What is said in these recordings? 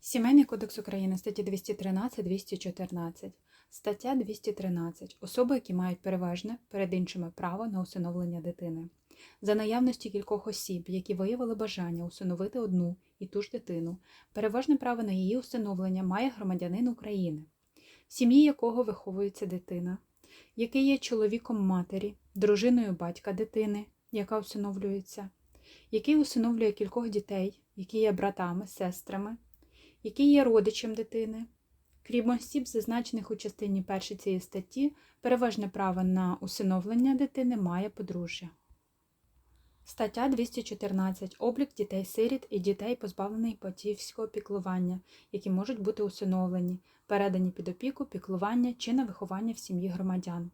Сімейний кодекс України, статті 213-214. Стаття 213. Особи, які мають переважне перед іншими право на усиновлення дитини. За наявності кількох осіб, які виявили бажання усиновити одну і ту ж дитину, переважне право на її усиновлення має громадянин України, в сім'ї якого виховується дитина, який є чоловіком матері, дружиною батька дитини, яка усиновлюється, який усиновлює кількох дітей, які є братами, сестрами, який є родичем дитини. Крім осіб, зазначених у частині 1 цієї статті, переважне право на усиновлення дитини має подружжя. Стаття 214. Облік дітей-сиріт і дітей, позбавлених батьківського піклування, які можуть бути усиновлені, передані під опіку, піклування чи на виховання в сім'ї громадян.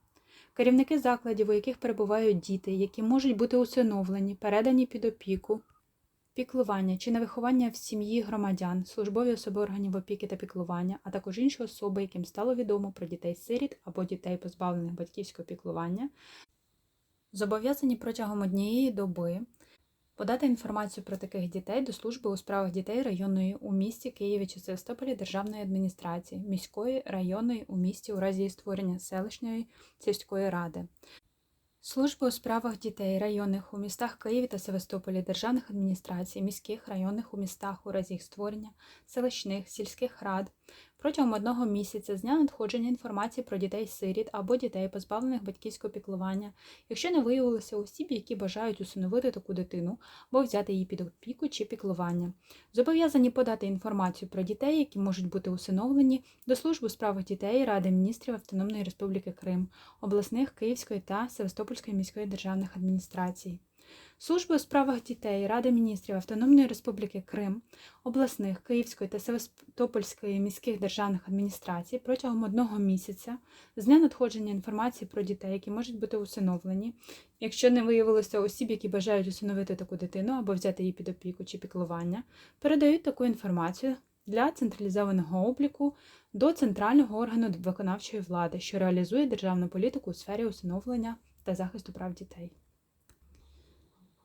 Керівники закладів, у яких перебувають діти, які можуть бути усиновлені, передані під опіку, піклування чи на виховання в сім'ї громадян, службові особи органів опіки та піклування, а також інші особи, яким стало відомо про дітей-сиріт або дітей, позбавлених батьківського піклування, зобов'язані протягом однієї доби подати інформацію про таких дітей до служби у справах дітей районної у місті Києві чи Севастополі державної адміністрації, міської районної у місті у разі створення селищної сільської ради. Служби у справах дітей районних у містах Києві та Севастополі державних адміністрацій, міських районних у містах у разі їх створення, селищних, сільських рад протягом одного місяця з дня надходження інформації про дітей-сиріт або дітей, позбавлених батьківського піклування, якщо не виявилося осіб, які бажають усиновити таку дитину або взяти її під опіку чи піклування. Зобов'язані подати інформацію про дітей, які можуть бути усиновлені, до служби у справах дітей Ради міністрів Автономної Республіки Крим, обласних Київської та Севастопольської міської державних адміністрацій. Служби у справах дітей Ради міністрів Автономної Республіки Крим, обласних Київської та Севастопольської міських державних адміністрацій протягом одного місяця з дня надходження інформації про дітей, які можуть бути усиновлені, якщо не виявилося осіб, які бажають усиновити таку дитину або взяти її під опіку чи піклування, передають таку інформацію для централізованого обліку до центрального органу виконавчої влади, що реалізує державну політику у сфері усиновлення та захисту прав дітей.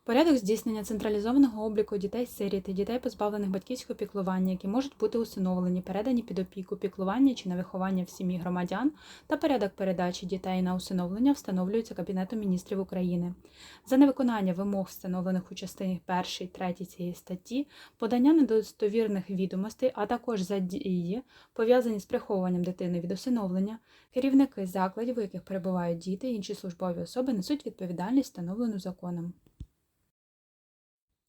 Порядок здійснення централізованого обліку дітей-сиріт і дітей, позбавлених батьківського піклування, які можуть бути усиновлені, передані під опіку, піклування чи на виховання в сім'ї громадян, та порядок передачі дітей на усиновлення встановлюється Кабінетом міністрів України. За невиконання вимог, встановлених у частині 1, 3 цієї статті, подання недостовірних відомостей, а також за дії, пов'язані з приховуванням дитини від усиновлення, керівники закладів, у яких перебувають діти і інші службові особи, несуть відповідальність, встановлену законом.